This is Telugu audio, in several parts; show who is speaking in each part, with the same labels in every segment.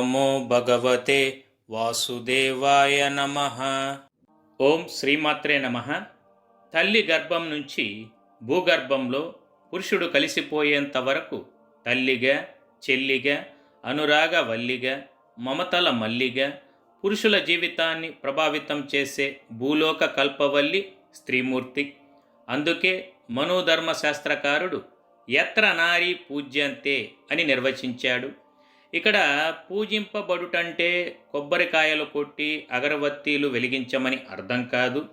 Speaker 1: నమో భగవతే వాసుదేవాయ నమ ఓం శ్రీమాత్రే నమ తల్లి గర్భం నుంచి భూగర్భంలో పురుషుడు కలిసిపోయేంత వరకు తల్లిగా చెల్లిగా అనురాగ వల్లిగా మమతల మల్లిగా పురుషుల జీవితాన్ని ప్రభావితం చేసే భూలోక కల్పవల్లి స్త్రీమూర్తి. అందుకే మనోధర్మ శాస్త్రకారుడు ఎత్ర నారీ పూజ్యంతే అని నిర్వచించాడు. ఇక్కడ పూజింపబడుటంటే కొబ్బరికాయలు కొట్టి అగరవత్తీలు వెలిగించమని అర్థం కాదు.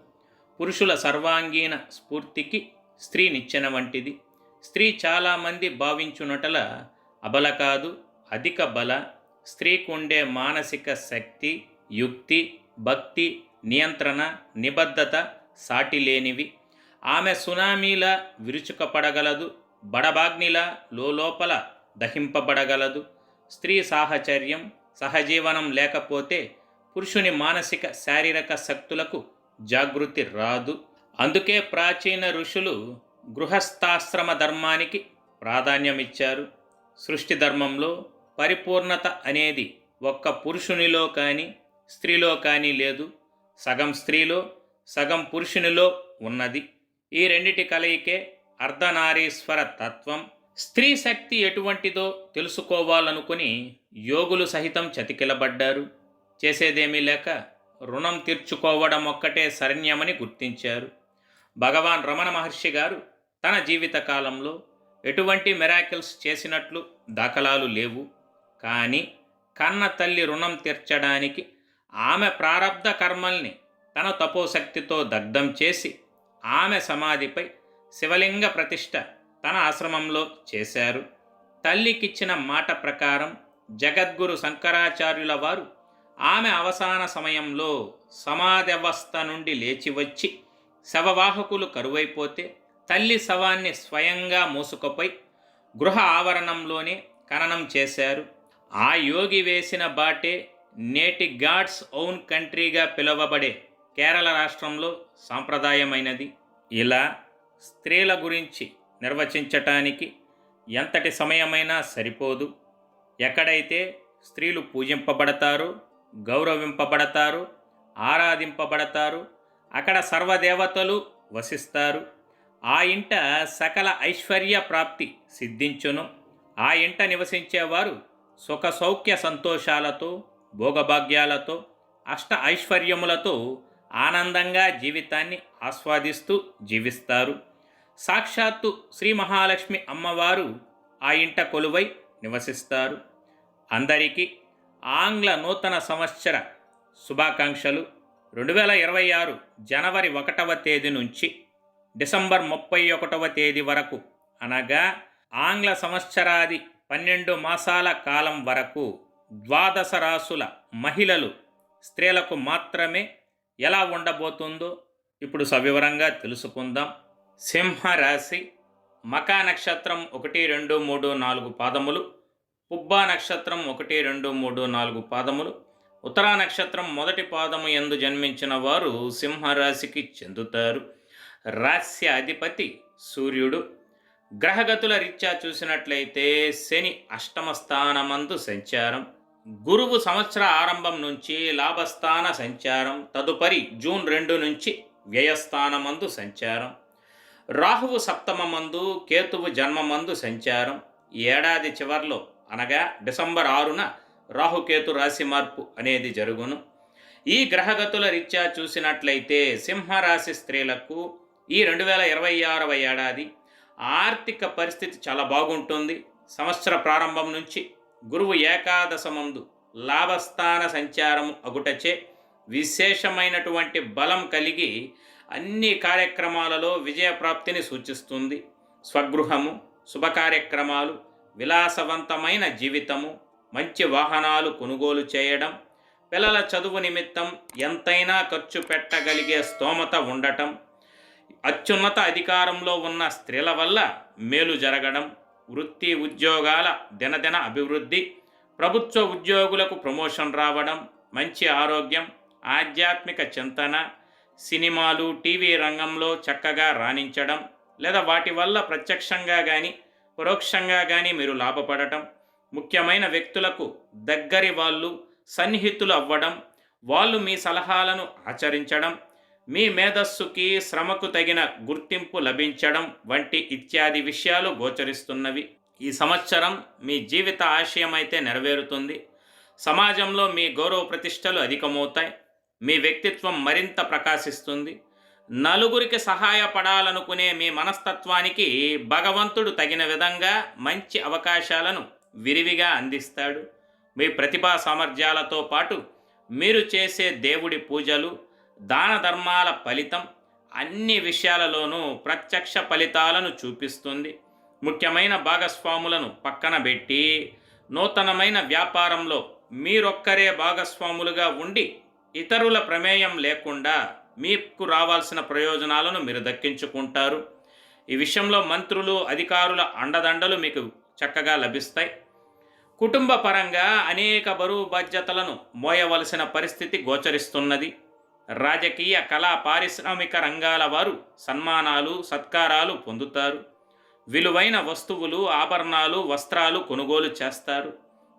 Speaker 1: పురుషుల సర్వాంగీణ స్ఫూర్తికి స్త్రీ నిచ్చెన వంటిది. స్త్రీ చాలామంది భావించునటల అబల కాదు అధిక బల. స్త్రీకుండే మానసిక శక్తి యుక్తి భక్తి నియంత్రణ నిబద్ధత సాటి లేనివి ఆమె సునామీలా విరుచుకపడగలదు బడబాగ్నిలా లోపల దహింపబడగలదు. స్త్రీ సాహచర్యం సహజీవనం లేకపోతే పురుషుని మానసిక శారీరక శక్తులకు జాగృతి రాదు. అందుకే ప్రాచీన ఋషులు గృహస్థాశ్రమ ధర్మానికి ప్రాధాన్యమిచ్చారు. సృష్టి ధర్మంలో పరిపూర్ణత అనేది ఒక్క పురుషునిలో కానీ స్త్రీలో కానీ లేదు. సగం స్త్రీలో సగం పురుషునిలో ఉన్నది. ఈ రెండిటి కలయికే అర్ధనారీశ్వర తత్వం స్త్రీ శక్తి ఎటువంటిదో తెలుసుకోవాలనుకుని యోగులు సహితం చతికిలబడ్డారు. చేసేదేమీ లేక రుణం తీర్చుకోవడం ఒక్కటే శరణ్యమని గుర్తించారు. భగవాన్ రమణ మహర్షి గారు తన జీవితకాలంలో ఎటువంటి మెరాకిల్స్ చేసినట్లు దాఖలాలు లేవు. కానీ కన్న తల్లి రుణం తీర్చడానికి ఆమె ప్రారబ్ధ కర్మల్ని తన తపోశక్తితో దగ్ధం చేసి ఆమె సమాధిపై శివలింగ ప్రతిష్ఠ తన ఆశ్రమంలో చేశారు. తల్లికిచ్చిన మాట ప్రకారం జగద్గురు శంకరాచార్యుల వారు ఆమె అవసాన సమయంలో సమాధవస్థ నుండి లేచి వచ్చి శవవాహకులు కరువైపోతే తల్లి శవాన్ని స్వయంగా మోసుకుపోయి గృహ ఆవరణంలోనే ఖననం చేశారు. ఆ యోగి వేసిన బాటే నేటి గాడ్స్ ఓన్ కంట్రీగా పిలువబడే కేరళ రాష్ట్రంలో సాంప్రదాయమైనది. ఇలా స్త్రీల గురించి నిర్వచించటానికి ఎంతటి సమయమైనా సరిపోదు. ఎక్కడైతే స్త్రీలు పూజింపబడతారో గౌరవింపబడతారు ఆరాధింపబడతారు అక్కడ సర్వదేవతలు వసిస్తారు. ఆ ఇంట సకల ఐశ్వర్య ప్రాప్తి సిద్ధించును. ఆ ఇంట నివసించేవారు సుఖ సౌఖ్య సంతోషాలతో భోగభాగ్యాలతో అష్ట ఐశ్వర్యములతో ఆనందంగా జీవితాన్ని ఆస్వాదిస్తూ జీవిస్తారు. సాక్షాత్తు శ్రీ మహాలక్ష్మి అమ్మవారు ఆ ఇంట కొలువై నివసిస్తారు. అందరికీ ఆంగ్ల నూతన సంవత్సర శుభాకాంక్షలు. రెండు వేల ఇరవై ఆరు జనవరి ఒకటవ తేదీ నుంచి డిసెంబర్ ముప్పై ఒకటవ తేదీ వరకు అనగా ఆంగ్ల సంవత్సరాది పన్నెండు మాసాల కాలం వరకు ద్వాదశ రాసుల మహిళలు స్త్రీలకు మాత్రమే ఎలా ఉండబోతుందో ఇప్పుడు సవివరంగా తెలుసుకుందాం. సింహరాశి మకా నక్షత్రం ఒకటి రెండు మూడు నాలుగు పాదములు పుబ్బా నక్షత్రం ఒకటి రెండు మూడు నాలుగు పాదములు ఉత్తరా నక్షత్రం మొదటి పాదము ఎందు జన్మించిన వారు సింహరాశికి చెందుతారు. రాస్య అధిపతి సూర్యుడు. గ్రహగతుల రీత్యా చూసినట్లయితే శని అష్టమ స్థానమందు సంచారం. గురువు సంవత్సర ఆరంభం నుంచి లాభస్థాన సంచారం. తదుపరి జూన్ రెండు నుంచి వ్యయస్థానమందు సంచారం. రాహువు సప్తమమందు కేతువు జన్మమందు సంచారం. ఏడాది చివర్లో అనగా డిసెంబర్ ఆరున రాహుకేతు రాశి మార్పు అనేది జరుగును. ఈ గ్రహగతుల రీత్యా చూసినట్లయితే సింహరాశి స్త్రీలకు ఈ రెండు వేల ఇరవై ఆరవ ఏడాది ఆర్థిక పరిస్థితి చాలా బాగుంటుంది. సంవత్సర ప్రారంభం నుంచి గురువు ఏకాదశమందు లాభస్థాన సంచారము అగుటచే విశేషమైనటువంటి బలం కలిగి అన్ని కార్యక్రమాలలో విజయప్రాప్తిని సూచిస్తుంది. స్వగృహము శుభకార్యక్రమాలు విలాసవంతమైన జీవితము మంచి వాహనాలు కొనుగోలు చేయడం పిల్లల చదువు నిమిత్తం ఎంతైనా ఖర్చు పెట్టగలిగే స్తోమత ఉండటం అత్యున్నత అధికారంలో ఉన్న స్త్రీల వల్ల మేలు జరగడం వృత్తి ఉద్యోగాల దినదిన అభివృద్ధి ప్రభుత్వ ఉద్యోగులకు ప్రమోషన్ రావడం మంచి ఆరోగ్యం ఆధ్యాత్మిక చింతన సినిమాలు టీవీ రంగంలో చక్కగా రాణించడం లేదా వాటి వల్ల ప్రత్యక్షంగా కానీ పరోక్షంగా కానీ మీరు లాభపడటం ముఖ్యమైన వ్యక్తులకు దగ్గరి వాళ్ళు సన్నిహితులు అవ్వడం వాళ్ళు మీ సలహాలను ఆచరించడం మీ మేధస్సుకి శ్రమకు తగిన గుర్తింపు లభించడం వంటి ఇత్యాది విషయాలు గోచరిస్తున్నవి. ఈ సంవత్సరం మీ జీవిత ఆశయం అయితే నెరవేరుతుంది. సమాజంలో మీ గౌరవ ప్రతిష్టలు అధికమవుతాయి. మీ వ్యక్తిత్వం మరింత ప్రకాశిస్తుంది. నలుగురికి సహాయపడాలనుకునే మీ మనస్తత్వానికి భగవంతుడు తగిన విధంగా మంచి అవకాశాలను విరివిగా అందిస్తాడు. మీ ప్రతిభా సామర్థ్యాలతో పాటు మీరు చేసే దేవుడి పూజలు దాన ధర్మాల ఫలితం అన్ని విషయాలలోనూ ప్రత్యక్ష ఫలితాలను చూపిస్తుంది. ముఖ్యమైన భాగస్వాములను పక్కన పెట్టి నూతనమైన వ్యాపారంలో మీరొక్కరే భాగస్వాములుగా ఉండి ఇతరుల ప్రమేయం లేకుండా మీకు రావాల్సిన ప్రయోజనాలను మీరు దక్కించుకుంటారు. ఈ విషయంలో మంత్రులు అధికారుల అండదండలు మీకు చక్కగా లభిస్తాయి. కుటుంబ పరంగా అనేక బరువు బాధ్యతలను మోయవలసిన పరిస్థితి గోచరిస్తున్నది. రాజకీయ కళా పారిశ్రామిక రంగాల వారు సన్మానాలు సత్కారాలు పొందుతారు. విలువైన వస్తువులు ఆభరణాలు వస్త్రాలు కొనుగోలు చేస్తారు.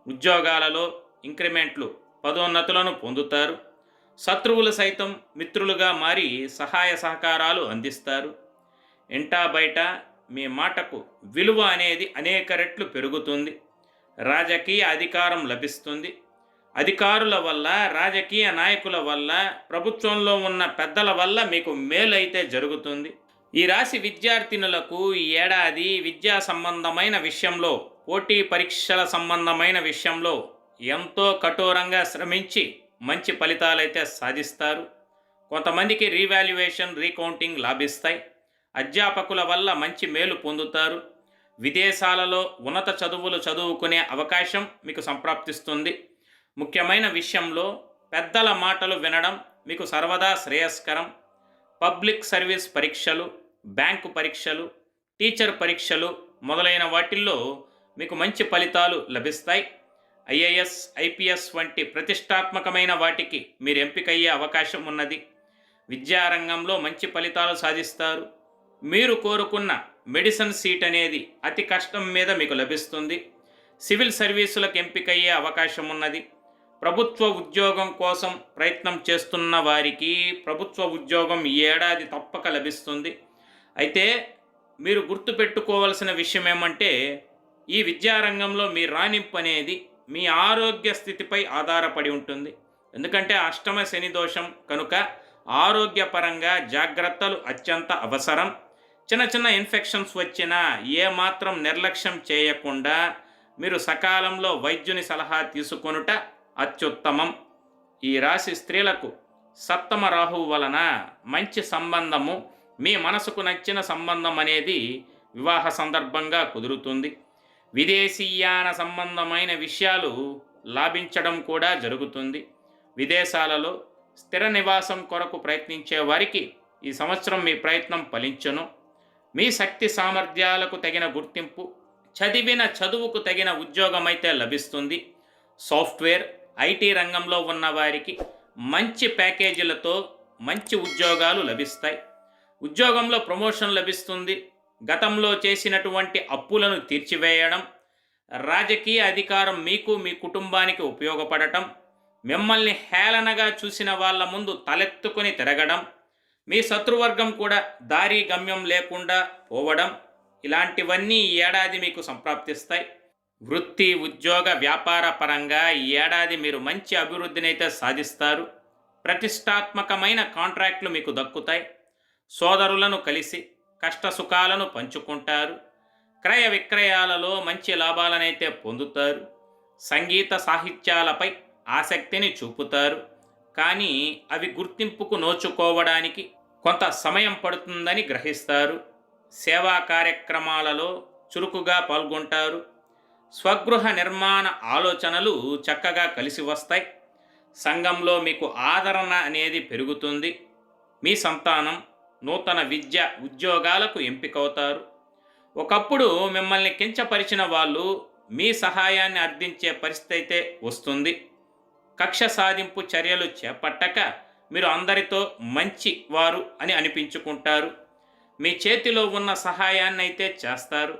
Speaker 1: ఉద్యోగాలలో ఇంక్రిమెంట్లు పదోన్నతులను పొందుతారు. శత్రువులు సైతం మిత్రులుగా మారి సహాయ సహకారాలు అందిస్తారు. ఇంటా బయట మీ మాటకు విలువ అనేది అనేక రెట్లు పెరుగుతుంది. రాజకీయ అధికారం లభిస్తుంది. అధికారుల వల్ల రాజకీయ నాయకుల వల్ల ప్రభుత్వంలో ఉన్న పెద్దల వల్ల మీకు మేలైతే జరుగుతుంది. ఈ రాశి విద్యార్థినులకు ఈ ఏడాది విద్యా సంబంధమైన విషయంలో పోటీ పరీక్షల సంబంధమైన విషయంలో ఎంతో కఠోరంగా శ్రమించి మంచి ఫలితాలైతే సాధిస్తారు. కొంతమందికి రీవాల్యుయేషన్ రీకౌంటింగ్ లాభిస్తాయి. అధ్యాపకుల వల్ల మంచి మేలు పొందుతారు. విదేశాలలో ఉన్నత చదువులు చదువుకునే అవకాశం మీకు సంప్రాప్తిస్తుంది. ముఖ్యమైన విషయంలో పెద్దల మాటలు వినడం మీకు సర్వదా శ్రేయస్కరం. పబ్లిక్ సర్వీస్ పరీక్షలు బ్యాంకు పరీక్షలు టీచర్ పరీక్షలు మొదలైన వాటిల్లో మీకు మంచి ఫలితాలు లభిస్తాయి. ఐఏఎస్ ఐపీఎస్ వంటి ప్రతిష్టాత్మకమైన వాటికి మీరు ఎంపికయ్యే అవకాశం ఉన్నది. విద్యారంగంలో మంచి ఫలితాలు సాధిస్తారు. మీరు కోరుకున్న మెడిసిన్ సీట్ అనేది అతి కష్టం మీద మీకు లభిస్తుంది. సివిల్ సర్వీసులకు ఎంపికయ్యే అవకాశం ఉన్నది. ప్రభుత్వ ఉద్యోగం కోసం ప్రయత్నం చేస్తున్న వారికి ప్రభుత్వ ఉద్యోగం ఈ ఏడాది తప్పక లభిస్తుంది. అయితే మీరు గుర్తుపెట్టుకోవాల్సిన విషయం ఏమంటే ఈ విద్యారంగంలో మీ రాణింపు అనేది మీ ఆరోగ్య స్థితిపై ఆధారపడి ఉంటుంది. ఎందుకంటే అష్టమ శని దోషం కనుక ఆరోగ్యపరంగా జాగ్రత్తలు అత్యంత అవసరం. చిన్న చిన్న ఇన్ఫెక్షన్స్ వచ్చినా ఏమాత్రం నిర్లక్ష్యం చేయకుండా మీరు సకాలంలో వైద్యుని సలహా తీసుకొనుట అత్యుత్తమం. ఈ రాశి స్త్రీలకు సప్తమ రాహువు వలన మంచి సంబంధము మీ మనసుకు నచ్చిన సంబంధం అనేది వివాహ సందర్భంగా కుదురుతుంది. విదేశీయాన సంబంధమైన విషయాలు లాభించడం కూడా జరుగుతుంది. విదేశాలలో స్థిర నివాసం కొరకు ప్రయత్నించే వారికి ఈ సంవత్సరం మీ ప్రయత్నం ఫలించను. మీ శక్తి సామర్థ్యాలకు తగిన గుర్తింపు చదివిన చదువుకు తగిన ఉద్యోగం అయితే లభిస్తుంది. సాఫ్ట్వేర్ ఐటీ రంగంలో ఉన్న వారికి మంచి ప్యాకేజీలతో మంచి ఉద్యోగాలు లభిస్తాయి. ఉద్యోగంలో ప్రమోషన్ లభిస్తుంది. గతంలో చేసినటువంటి అప్పులను తీర్చివేయడం రాజకీయ అధికారం మీకు మీ కుటుంబానికి ఉపయోగపడటం మిమ్మల్ని హేళనగా చూసిన వాళ్ళ ముందు తలెత్తుకొని తిరగడం మీ శత్రువర్గం కూడా దారి గమ్యం లేకుండా పోవడం ఇలాంటివన్నీ ఈ ఏడాది మీకు సంప్రాప్తిస్తాయి. వృత్తి ఉద్యోగ వ్యాపార పరంగా ఈ ఏడాది మీరు మంచి అభివృద్ధినైతే సాధిస్తారు. ప్రతిష్టాత్మకమైన కాంట్రాక్ట్లు మీకు దక్కుతాయి. సోదరులను కలిసి కష్ట సుఖాలను పంచుకుంటారు. క్రయ విక్రయాలలో మంచి లాభాలనైతే పొందుతారు. సంగీత సాహిత్యాలపై ఆసక్తిని చూపుతారు. కానీ అవి గుర్తింపుకు నోచుకోవడానికి కొంత సమయం పడుతుందని గ్రహిస్తారు. సేవా కార్యక్రమాలలో చురుకుగా పాల్గొంటారు. స్వగృహ నిర్మాణ ఆలోచనలు చక్కగా కలిసి వస్తాయి. సంఘంలో మీకు ఆదరణ అనేది పెరుగుతుంది. మీ సంతానం నూతన విద్య ఉద్యోగాలకు ఎంపికవుతారు. ఒకప్పుడు మిమ్మల్ని కించపరిచిన వాళ్ళు మీ సహాయాన్ని అర్థించే పరిస్థితి అయితే వస్తుంది. కక్ష సాధింపు చర్యలు చేపట్టక మీరు అందరితో మంచి వారు అని అనిపించుకుంటారు. మీ చేతిలో ఉన్న సహాయాన్ని అయితే చేస్తారు.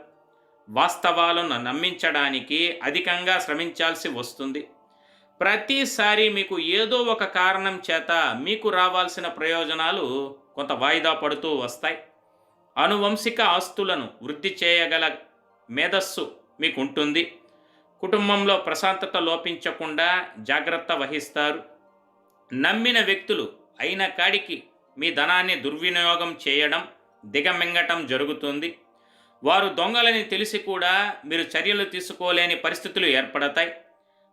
Speaker 1: వాస్తవాలను నమ్మించడానికి అధికంగా శ్రమించాల్సి వస్తుంది. ప్రతిసారి మీకు ఏదో ఒక కారణం చేత మీకు రావాల్సిన ప్రయోజనాలు కొంత వాయిదా పడుతూ వస్తాయి. అనువంశిక ఆస్తులను వృద్ధి చేయగల మేధస్సు మీకు ఉంటుంది కుటుంబంలో ప్రశాంతత లోపించకుండా జాగ్రత్త వహిస్తారు. నమ్మిన వ్యక్తులు అయిన కాడికి మీ ధనాన్ని దుర్వినియోగం చేయడం దిగమింగటం జరుగుతుంది. వారు దొంగలని తెలిసి కూడా మీరు చర్యలు తీసుకోలేని పరిస్థితులు ఏర్పడతాయి.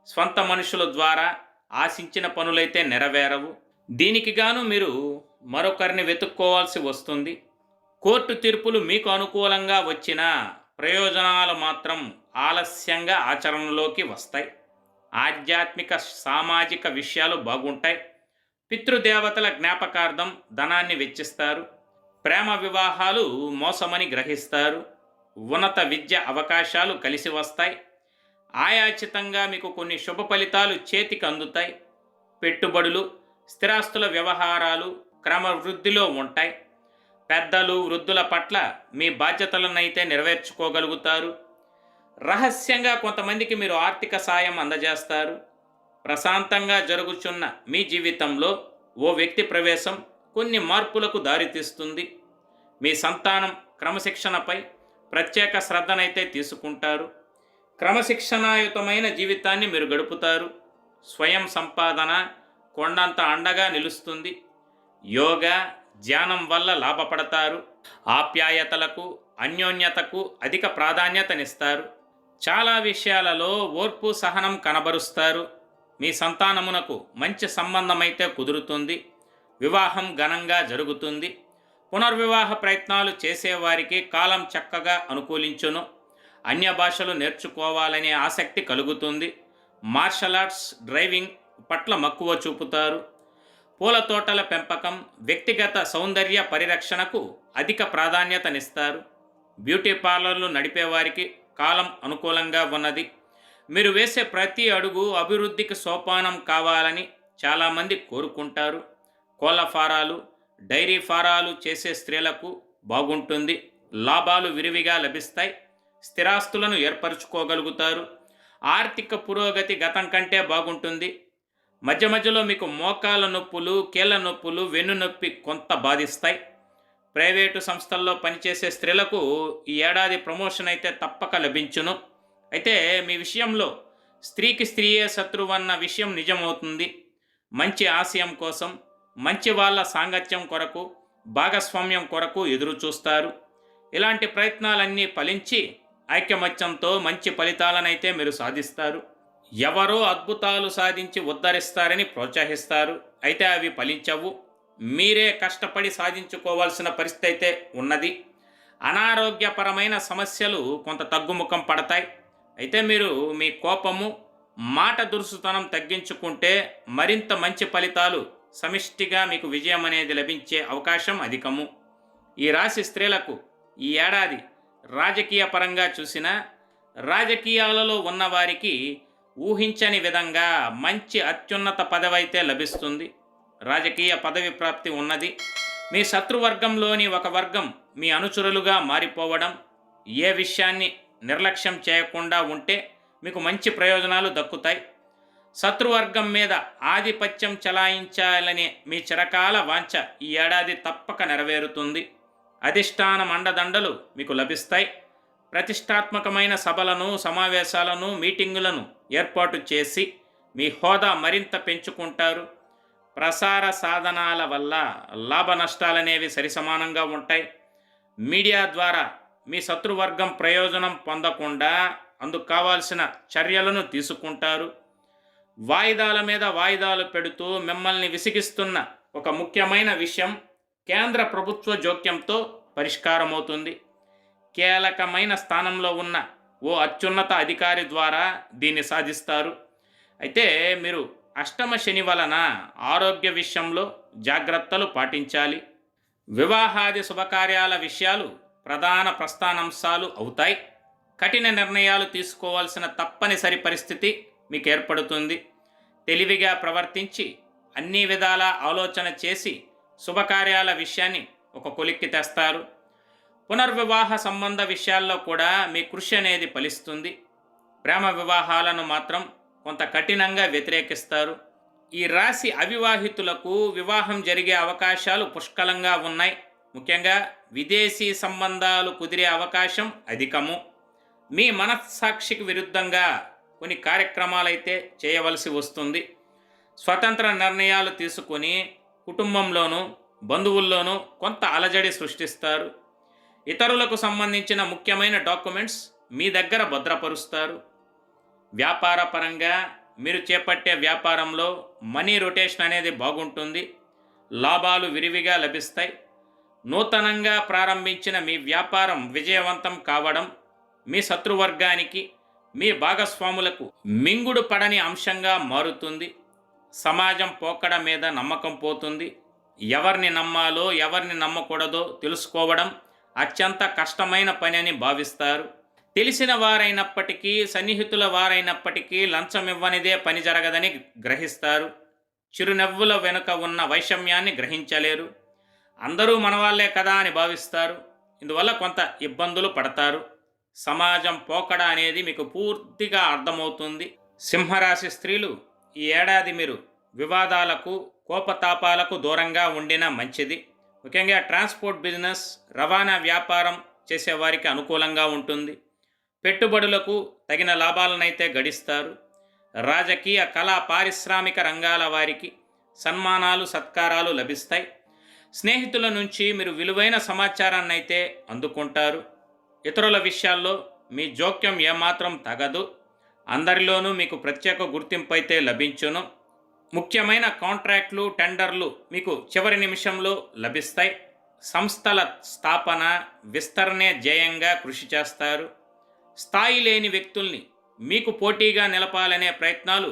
Speaker 1: స్వంత మనుషుల ద్వారా ఆశించిన పనులైతే నెరవేరవు. దీనికి గాను మీరు మరొకరిని వెతుక్కోవాల్సి వస్తుంది. కోర్టు తీర్పులు మీకు అనుకూలంగా వచ్చిన ప్రయోజనాలు మాత్రం ఆలస్యంగా ఆచరణలోకి వస్తాయి. ఆధ్యాత్మిక సామాజిక విషయాలు బాగుంటాయి. పితృదేవతల జ్ఞాపకార్థం ధనాన్ని వెచ్చిస్తారు. ప్రేమ వివాహాలు మోసమని గ్రహిస్తారు. ఉన్నత విద్య అవకాశాలు కలిసి వస్తాయి. ఆయాచితంగా మీకు కొన్ని శుభ ఫలితాలు చేతికి అందుతాయి. పెట్టుబడులు స్థిరాస్తుల వ్యవహారాలు క్రమవృద్ధిలో ఉంటాయి. పెద్దలు వృద్ధుల పట్ల మీ బాధ్యతలనైతే నెరవేర్చుకోగలుగుతారు. రహస్యంగా కొంతమందికి మీరు ఆర్థిక సాయం అందజేస్తారు. ప్రశాంతంగా జరుగుచున్న మీ జీవితంలో ఓ వ్యక్తి ప్రవేశం కొన్ని మార్పులకు దారితీస్తుంది. మీ సంతానం క్రమశిక్షణపై ప్రత్యేక శ్రద్ధనైతే తీసుకుంటారు. క్రమశిక్షణాయుతమైన జీవితాన్ని మీరు గడుపుతారు. స్వయం సంపాదన కొండంత అండగా నిలుస్తుంది. యోగా ధ్యానం వల్ల లాభపడతారు. ఆప్యాయతలకు అన్యోన్యతకు అధిక ప్రాధాన్యతనిస్తారు. చాలా విషయాలలో ఓర్పు సహనం కనబరుస్తారు. మీ సంతానమునకు మంచి సంబంధమైతే కుదురుతుంది. వివాహం ఘనంగా జరుగుతుంది. పునర్వివాహ ప్రయత్నాలు చేసేవారికి కాలం చక్కగా అనుకూలించును. అన్య భాషలు నేర్చుకోవాలనే ఆసక్తి కలుగుతుంది. మార్షల్ ఆర్ట్స్ డ్రైవింగ్ పట్ల మక్కువ చూపుతారు. పూల తోటల పెంపకం వ్యక్తిగత సౌందర్య పరిరక్షణకు అధిక ప్రాధాన్యతనిస్తారు. బ్యూటీ పార్లర్లు నడిపేవారికి కాలం అనుకూలంగా ఉన్నది. మీరు వేసే ప్రతి అడుగు అభివృద్ధికి సోపానం కావాలని చాలామంది కోరుకుంటారు. కోళ్ళ ఫారాలు డైరీ ఫారాలు చేసే స్త్రీలకు బాగుంటుంది. లాభాలు విరివిగా లభిస్తాయి. స్థిరాస్తులను ఏర్పరచుకోగలుగుతారు. ఆర్థిక పురోగతి గతం కంటే బాగుంటుంది. మధ్య మధ్యలో మీకు మోకాల నొప్పులు కీళ్ళ నొప్పులు వెన్ను నొప్పి కొంత బాధిస్తాయి. ప్రైవేటు సంస్థల్లో పనిచేసే స్త్రీలకు ఈ ఏడాది ప్రమోషన్ అయితే తప్పక లభించును. అయితే మీ విషయంలో స్త్రీకి స్త్రీయే శత్రువు అన్న విషయం నిజమవుతుంది. మంచి ఆశయం కోసం మంచి వాళ్ళ సాంగత్యం కొరకు భాగస్వామ్యం కొరకు ఎదురు చూస్తారు. ఇలాంటి ప్రయత్నాలన్నీ ఫలించి ఐక్యమత్యంతో మంచి ఫలితాలనైతే మీరు సాధిస్తారు. ఎవరో అద్భుతాలు సాధించి ఉద్ధరిస్తారని ప్రోత్సహిస్తారు. అయితే అవి ఫలించవు. మీరే కష్టపడి సాధించుకోవాల్సిన పరిస్థితి అయితే ఉన్నది. అనారోగ్యపరమైన సమస్యలు కొంత తగ్గుముఖం పడతాయి. అయితే మీరు మీ కోపము మాట దురుసుతనం తగ్గించుకుంటే మరింత మంచి ఫలితాలు సమిష్టిగా మీకు విజయం అనేది లభించే అవకాశం అధికము. ఈ రాశి స్త్రీలకు ఈ ఏడాది రాజకీయ పరంగా చూసిన రాజకీయాలలో ఉన్నవారికి ఊహించని విధంగా మంచి అత్యున్నత పదవి అయితే లభిస్తుంది. రాజకీయ పదవి ప్రాప్తి ఉన్నది. మీ శత్రువర్గంలోని ఒక వర్గం మీ అనుచరులుగా మారిపోవడం ఏ విషయాన్ని నిర్లక్ష్యం చేయకుండా ఉంటే మీకు మంచి ప్రయోజనాలు దక్కుతాయి. శత్రువర్గం మీద ఆధిపత్యం చలాయించాలనే మీ చిరకాల వాంఛ ఈ ఏడాది తప్పక నెరవేరుతుంది. అధిష్టాన మండదండలు మీకు లభిస్తాయి. ప్రతిష్టాత్మకమైన సభలను సమావేశాలను మీటింగులను ఏర్పాటు చేసి మీ హోదా మరింత పెంచుకుంటారు. ప్రసార సాధనాల వల్ల లాభ నష్టాలనేవి సరిసమానంగా ఉంటాయి. మీడియా ద్వారా మీ శత్రువర్గం ప్రయోజనం పొందకుండా అందుకు కావాల్సిన చర్యలను తీసుకుంటారు. వాయిదాల మీద వాయిదాలు పెడుతూ మిమ్మల్ని విసిగిస్తున్న ఒక ముఖ్యమైన విషయం కేంద్ర ప్రభుత్వ జోక్యంతో పరిష్కారమవుతుంది. కీలకమైన స్థానంలో ఉన్న ఓ అత్యున్నత అధికారి ద్వారా దీన్ని సాధిస్తారు. అయితే మీరు అష్టమ శని వలన ఆరోగ్య విషయంలో జాగ్రత్తలు పాటించాలి. వివాహాది శుభకార్యాల విషయాలు ప్రధాన ప్రస్థానాంశాలు అవుతాయి. కఠిన నిర్ణయాలు తీసుకోవాల్సిన తప్పనిసరి పరిస్థితి మీకు ఏర్పడుతుంది. తెలివిగా ప్రవర్తించి అన్ని విధాల ఆలోచన చేసి శుభకార్యాల విషయాన్ని ఒక కొలిక్కి తెస్తారు. పునర్వివాహ సంబంధ విషయాల్లో కూడా మీ కృషి అనేది ఫలిస్తుంది. ప్రేమ వివాహాలను మాత్రం కొంత కఠినంగా వ్యతిరేకిస్తారు. ఈ రాశి అవివాహితులకు వివాహం జరిగే అవకాశాలు పుష్కలంగా ఉన్నాయి. ముఖ్యంగా విదేశీ సంబంధాలు కుదిరే అవకాశం అధికము. మీ మనస్సాక్షికి విరుద్ధంగా కొన్ని కార్యక్రమాలైతే చేయవలసి వస్తుంది. స్వతంత్ర నిర్ణయాలు తీసుకొని కుటుంబంలోనూ బంధువుల్లోనూ కొంత అలజడి సృష్టిస్తారు. ఇతరులకు సంబంధించిన ముఖ్యమైన డాక్యుమెంట్స్ మీ దగ్గర భద్రపరుస్తారు. వ్యాపార పరంగా మీరు చేపట్టే వ్యాపారంలో మనీ రొటేషన్ అనేది బాగుంటుంది. లాభాలు విరివిగా లభిస్తాయి. నూతనంగా ప్రారంభించిన మీ వ్యాపారం విజయవంతం కావడం మీ శత్రువర్గానికి మీ భాగస్వాములకు మింగుడు పడని అంశంగా మారుతుంది. సమాజం పోకడ మీద నమ్మకం పోతుంది. ఎవరిని నమ్మాలో ఎవరిని నమ్మకూడదో తెలుసుకోవడం అత్యంత కష్టమైన పని అని భావిస్తారు. తెలిసిన వారైనప్పటికీ సన్నిహితుల వారైనప్పటికీ లంచం ఇవ్వనిదే పని జరగదని గ్రహిస్తారు. చిరునవ్వుల వెనుక ఉన్న వైషమ్యాన్ని గ్రహించలేరు. అందరూ మనవాళ్ళే కదా అని భావిస్తారు. ఇందువల్ల కొంత ఇబ్బందులు పడతారు. సమాజం పోకడ అనేది మీకు పూర్తిగా అర్థమవుతుంది. సింహరాశి స్త్రీలు ఈ ఏడాది మీరు వివాదాలకు కోపతాపాలకు దూరంగా ఉండినా మంచిది. ముఖ్యంగా ట్రాన్స్పోర్ట్ బిజినెస్ రవాణా వ్యాపారం చేసేవారికి అనుకూలంగా ఉంటుంది. పెట్టుబడులకు తగిన లాభాలనైతే గడిస్తారు. రాజకీయ కళా పారిశ్రామిక రంగాల వారికి సన్మానాలు సత్కారాలు లభిస్తాయి. స్నేహితుల నుంచి మీరు విలువైన సమాచారాన్ని అయితే అందుకుంటారు. ఇతరుల విషయాల్లో మీ జోక్యం ఏమాత్రం తగదు. అందరిలోనూ మీకు ప్రత్యేక గుర్తింపు అయితే లభించును. ముఖ్యమైన కాంట్రాక్ట్లు టెండర్లు మీకు చివరి నిమిషంలో లభిస్తాయి. సంస్థల స్థాపన విస్తరణే జయంగా కృషి చేస్తారు. స్థాయి లేని వ్యక్తుల్ని మీకు పోటీగా నిలపాలనే ప్రయత్నాలు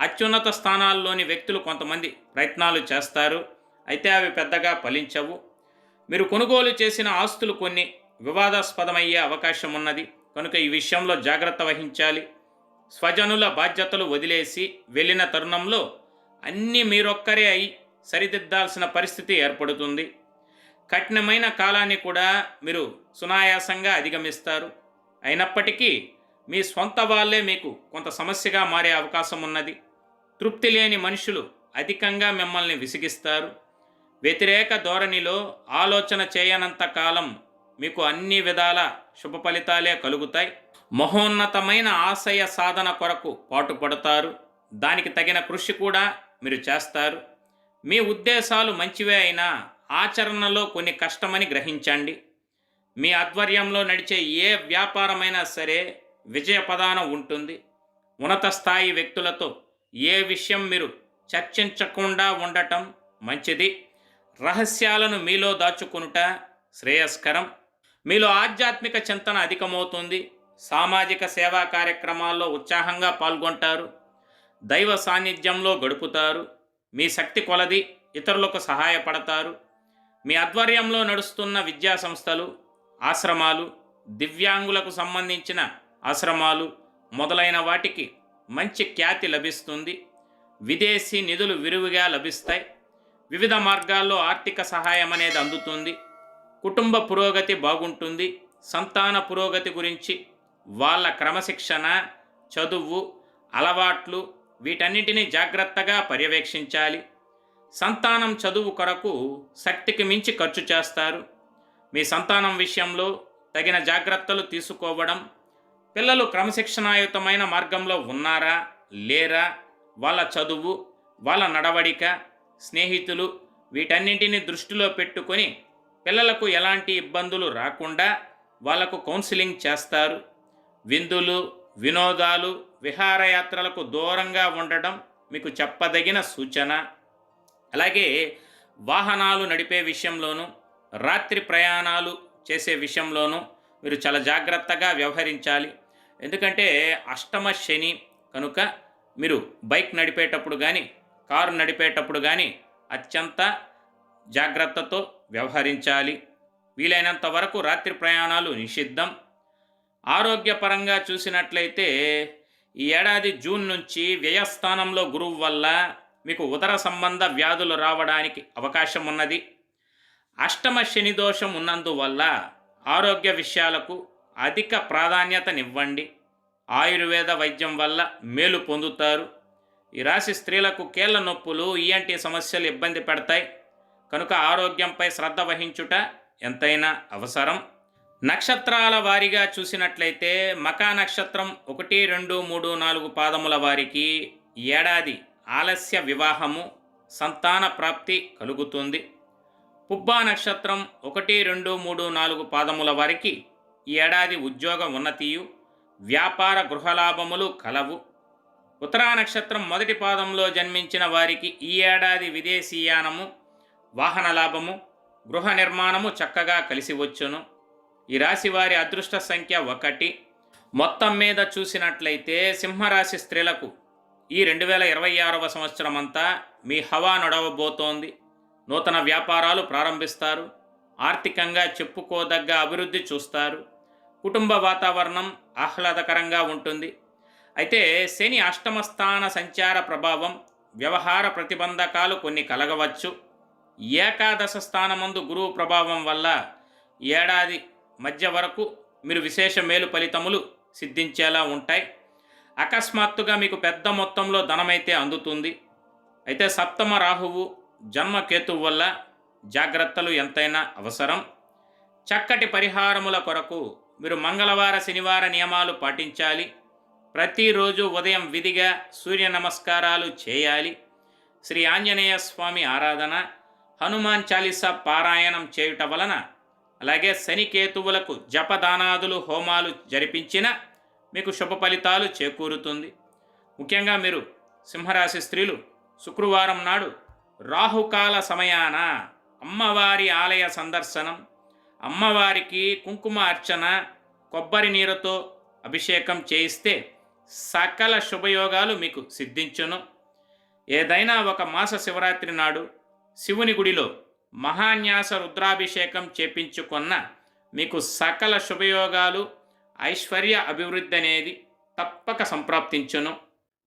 Speaker 1: అత్యున్నత స్థానాల్లోని వ్యక్తులు కొంతమంది ప్రయత్నాలు చేస్తారు. అయితే అవి పెద్దగా ఫలించవు. మీరు కొనుగోలు చేసిన ఆస్తులు కొన్ని వివాదాస్పదమయ్యే అవకాశం ఉన్నది. కనుక ఈ విషయంలో జాగ్రత్త వహించాలి. స్వజనుల బాధ్యతలు వదిలేసి వెళ్ళిన తరుణంలో అన్నీ మీరొక్కరే అయి సరిదిద్దాల్సిన పరిస్థితి ఏర్పడుతుంది. కఠినమైన కాలాన్ని కూడా మీరు సునాయాసంగా అధిగమిస్తారు. అయినప్పటికీ మీ సొంత వాళ్ళే మీకు కొంత సమస్యగా మారే అవకాశం ఉన్నది. తృప్తి లేని మనుషులు అధికంగా మిమ్మల్ని విసిగిస్తారు. వ్యతిరేక ధోరణిలో ఆలోచన చేయనంత కాలం మీకు అన్ని విధాల శుభ ఫలితాలే కలుగుతాయి. మహోన్నతమైన ఆశయ సాధన కొరకు పాటుపడతారు. దానికి తగిన కృషి కూడా మీరు చేస్తారు. మీ ఉద్దేశాలు మంచివే అయినా ఆచరణలో కొన్ని కష్టమని గ్రహించండి. మీ ఆధ్వర్యంలో నడిచే ఏ వ్యాపారమైనా సరే విజయపదానం ఉంటుంది. ఉన్నత స్థాయి వ్యక్తులతో ఏ విషయం మీరు చర్చించకుండా ఉండటం మంచిది. రహస్యాలను మీలో దాచుకునుట శ్రేయస్కరం. మీలో ఆధ్యాత్మిక చింతన అధికమవుతుంది. సామాజిక సేవా కార్యక్రమాల్లో ఉత్సాహంగా పాల్గొంటారు. దైవ సాన్నిధ్యంలో గడుపుతారు. మీ శక్తి కొలది ఇతరులకు సహాయపడతారు. మీ ఆధ్వర్యంలో నడుస్తున్న విద్యా సంస్థలు ఆశ్రమాలు దివ్యాంగులకు సంబంధించిన ఆశ్రమాలు మొదలైన వాటికి మంచి ఖ్యాతి లభిస్తుంది. విదేశీ నిధులు విరివిగా లభిస్తాయి. వివిధ మార్గాల్లో ఆర్థిక సహాయం అనేది అందుతుంది. కుటుంబ పురోగతి బాగుంటుంది. సంతాన పురోగతి గురించి వాళ్ళ క్రమశిక్షణ చదువు అలవాట్లు వీటన్నింటినీ జాగ్రత్తగా పర్యవేక్షించాలి. సంతానం చదువు కొరకు శక్తికి మించి ఖర్చు చేస్తారు. మీ సంతానం విషయంలో తగిన జాగ్రత్తలు తీసుకోవడం పిల్లలు క్రమశిక్షణాయుతమైన మార్గంలో ఉన్నారా లేరా వాళ్ళ చదువు వాళ్ళ నడవడిక స్నేహితులు వీటన్నింటిని దృష్టిలో పెట్టుకొని పిల్లలకు ఎలాంటి ఇబ్బందులు రాకుండా వాళ్ళకు కౌన్సిలింగ్ చేస్తారు. విందులు వినోదాలు విహారయాత్రలకు దూరంగా ఉండటం మీకు చెప్పదగిన సూచన. అలాగే వాహనాలు నడిపే విషయంలోనూ రాత్రి ప్రయాణాలు చేసే విషయంలోనూ మీరు చాలా జాగ్రత్తగా వ్యవహరించాలి. ఎందుకంటే అష్టమ శని కనుక మీరు బైక్ నడిపేటప్పుడు కానీ కారు నడిపేటప్పుడు కానీ అత్యంత జాగ్రత్తతో వ్యవహరించాలి. వీలైనంత వరకు రాత్రి ప్రయాణాలు నిషిద్ధం. ఆరోగ్యపరంగా చూసినట్లయితే ఈ ఏడాది జూన్ నుంచి వ్యయస్థానంలో గురువు వల్ల మీకు ఉదర సంబంధ వ్యాధులు రావడానికి అవకాశం ఉన్నది. అష్టమ శని దోషం ఉన్నందువల్ల ఆరోగ్య విషయాలకు అధిక ప్రాధాన్యతనివ్వండి. ఆయుర్వేద వైద్యం వల్ల మేలు పొందుతారు. ఈ రాశి స్త్రీలకు కీళ్ళ నొప్పులు ఈఎన్టీ సమస్యలు ఇబ్బంది పెడతాయి. కనుక ఆరోగ్యంపై శ్రద్ధ వహించుట ఎంతైనా అవసరం. నక్షత్రాల వారీగా చూసినట్లయితే మకా నక్షత్రం ఒకటి రెండు మూడు నాలుగు పాదముల వారికి ఏడాది ఆలస్య వివాహము సంతాన ప్రాప్తి కలుగుతుంది. పుబ్బా నక్షత్రం ఒకటి రెండు మూడు నాలుగు పాదముల వారికి ఈ ఏడాది ఉద్యోగ ఉన్నతియు వ్యాపార గృహలాభములు కలవు. ఉత్తరా నక్షత్రం మొదటి పాదంలో జన్మించిన వారికి ఈ ఏడాది విదేశీయానము వాహన లాభము గృహ నిర్మాణము చక్కగా కలిసి వచ్చును. ఈ రాశి వారి అదృష్ట సంఖ్య ఒకటి. మొత్తం మీద చూసినట్లయితే సింహరాశి స్త్రీలకు ఈ రెండు వేల ఇరవై ఆరవ సంవత్సరం అంతా మీ హవా నడవబోతోంది. నూతన వ్యాపారాలు ప్రారంభిస్తారు. ఆర్థికంగా చెప్పుకోదగ్గ అభివృద్ధి చూస్తారు. కుటుంబ వాతావరణం ఆహ్లాదకరంగా ఉంటుంది. అయితే శని అష్టమ స్థాన సంచార ప్రభావం వ్యవహార ప్రతిబంధకాలు కొన్ని కలగవచ్చు. ఏకాదశ స్థానమందు గురువు ప్రభావం వల్ల ఏడాది మధ్య వరకు మీరు విశేష మేలు ఫలితములు సిద్ధించేలా ఉంటాయి. అకస్మాత్తుగా మీకు పెద్ద మొత్తంలో ధనమైతే అందుతుంది. అయితే సప్తమ రాహువు జన్మకేతువు వల్ల జాగ్రత్తలు ఎంతైనా అవసరం. చక్కటి పరిహారముల కొరకు మీరు మంగళవార శనివార నియమాలు పాటించాలి. ప్రతిరోజు ఉదయం విధిగా సూర్య నమస్కారాలు చేయాలి. శ్రీ ఆంజనేయ స్వామి ఆరాధన హనుమాన్ చాలీసా పారాయణం చేయుట వలన అలాగే శనికేతువులకు జపదానాదులు హోమాలు జరిపించిన మీకు శుభ ఫలితాలు చేకూరుతుంది. ముఖ్యంగా మీరు సింహరాశి స్త్రీలు శుక్రవారం నాడు రాహుకాల సమయాన అమ్మవారి ఆలయ సందర్శనం అమ్మవారికి కుంకుమ అర్చన కొబ్బరి నీరుతో అభిషేకం చేయిస్తే సకల శుభయోగాలు మీకు సిద్ధించును. ఏదైనా ఒక మాస శివరాత్రి నాడు శివుని గుడిలో మహాన్యాస రుద్రాభిషేకం చేపించుకున్న మీకు సకల శుభయోగాలు ఐశ్వర్య అభివృద్ధి అనేది తప్పక సంప్రాప్తించును.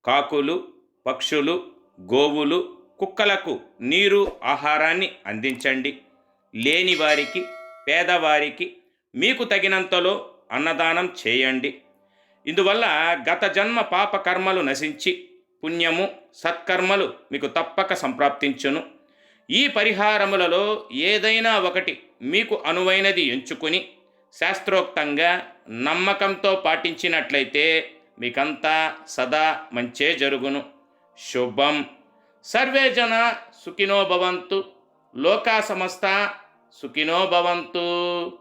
Speaker 1: కాకులు పక్షులు గోవులు కుక్కలకు నీరు ఆహారాన్ని అందించండి. లేని వారికి పేదవారికి మీకు తగినంతలో అన్నదానం చేయండి. ఇందువల్ల గత జన్మ పాప కర్మలు నశించి పుణ్యము సత్కర్మలు మీకు తప్పక సంప్రాప్తించును. ఈ పరిహారములలో ఏదైనా ఒకటి మీకు అనువైనది ఎంచుకుని శాస్త్రోక్తంగా నమ్మకంతో పాటించినట్లయితే మీకంతా సదా మంచే జరుగును. శుభం. సర్వే జన సుఖినో భవంతు. లోకా సమస్త సుఖినో భవంతు.